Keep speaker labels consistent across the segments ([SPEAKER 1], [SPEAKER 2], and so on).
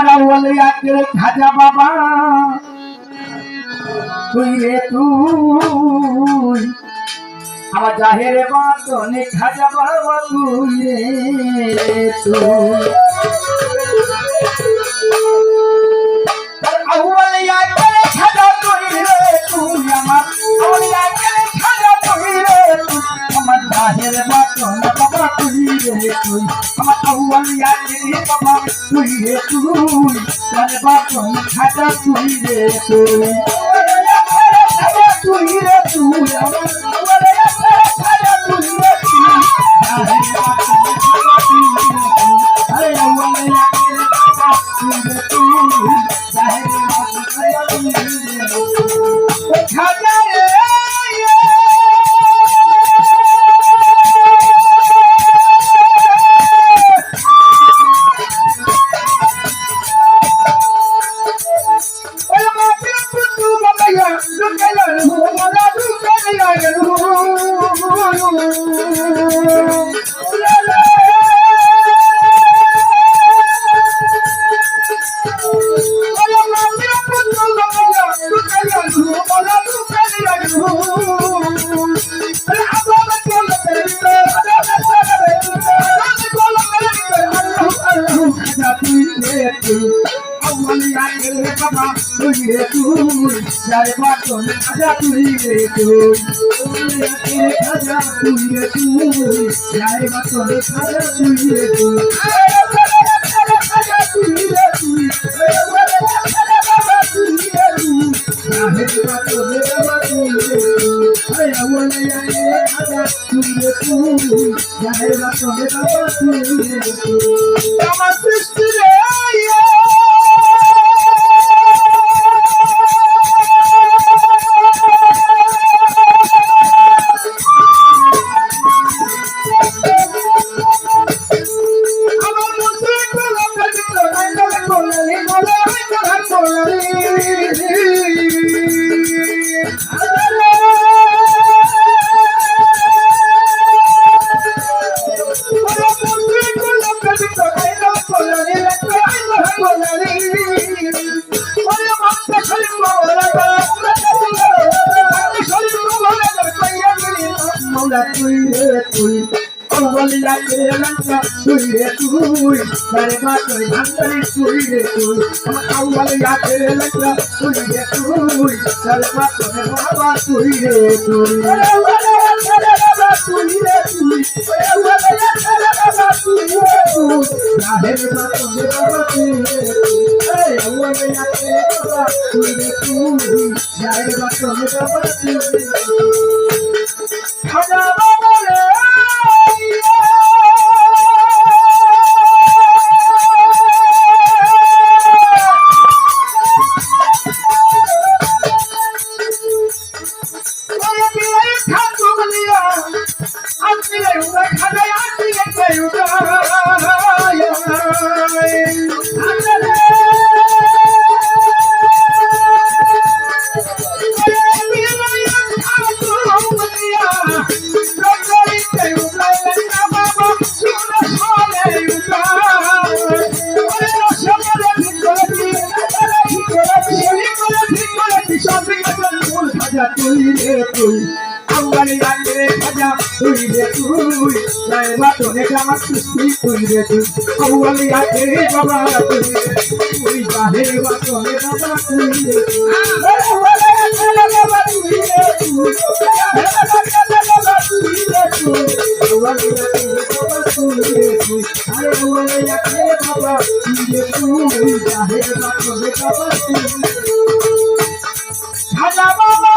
[SPEAKER 1] আকের খাজা বাবা তুই রে তুই আমার জাহের বাতনে খাজা বাবা তুই রে তুই। জাহের বাতনে বাবা তুই রে তুই আমার আউয়ালিয়া করে বাবা তুই রে তুই জাহের বাতনে খাজা তুই রে তুই তুই রে তুই আমার আউয়ালিয়া করে খাজা তুই রে তুই জাহের বাতনে খাজা তুই রে তুই আরে আউয়ালিয়া করে বাবা তুই রে তুই জাহের বাতনে খাজা তুই রে তুই খাজা রে আমার সৃষ্টি রে মাওলা তুই রে তুই বলিয়া কে লঙ্কা তুই রে তুই তারে মা তুই ভান্ডারি তুই রে তুই, আমার আউয়ালিয়া কে লঙ্কা তুই রে তুই তারে মা তুই বাবা তুই রে তুই। তুই রে তুই তুই রে তুই জাহের মা তুই বাবা তুই রে তুই। আউয়ালিয়া কে বাবা তুই আঙ্গালি আঙ্গে খাজা তুই রে তুই। জয় বাতনে আমার সৃষ্টি তুই রে তুই আঙ্গালি আঙ্গে বাবা তুই তুই। বাহে বাতনে বাবা তুই রে তুই আঙ্গালি আঙ্গে বাবা তুই রে তুই। বাবা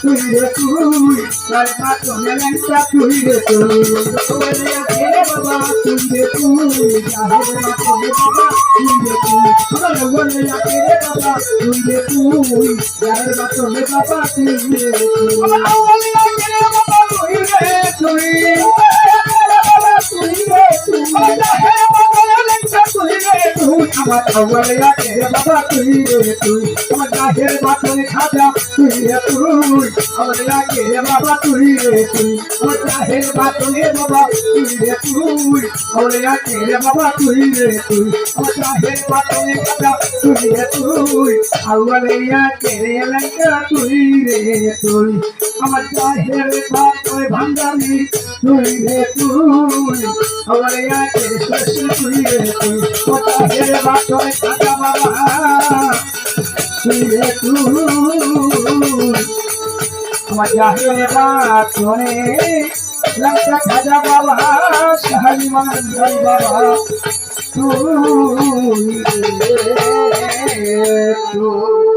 [SPEAKER 1] তুই রে তুই তার বাটনে লেংটা তুই রে তুই বাবা তুই রে তুই জাহের বাটনে বাবা তুই রে তুই আউয়ালিয়া কে বাবা তুই রে তুই জাহের বাটনে বাবা তুই রে তুই আউয়ালিয়া কে বাবা তুই রে তুই আমার আউয়ালিয়া কে বাবা, তুই রে তুই। আমার জাহের বাটনে খাজা তুই রে তুই। আউয়ালিয়া কে বাবা, তুই রে তুই। আমার জাহের বাটনে বাবা, তুই রে তুই। আউয়ালিয়া কে বাবা, তুই রে তুই। আমার জাহের বাটনে খাজা তুই রে তুই। আউয়ালিয়া কে লঙ্কা তুই রে তুই। আমার জাহের বাটনে ভাঙ্গালি, তুই রে তুই। আউয়ালিয়া কে শেষ তুই রে তুই। আমার জাহের বাটনে খাজা বাবা। তুই রে তুই বাটনে লঙ্কা খাজা বাবা শাহিমান বাবা। তুই তুই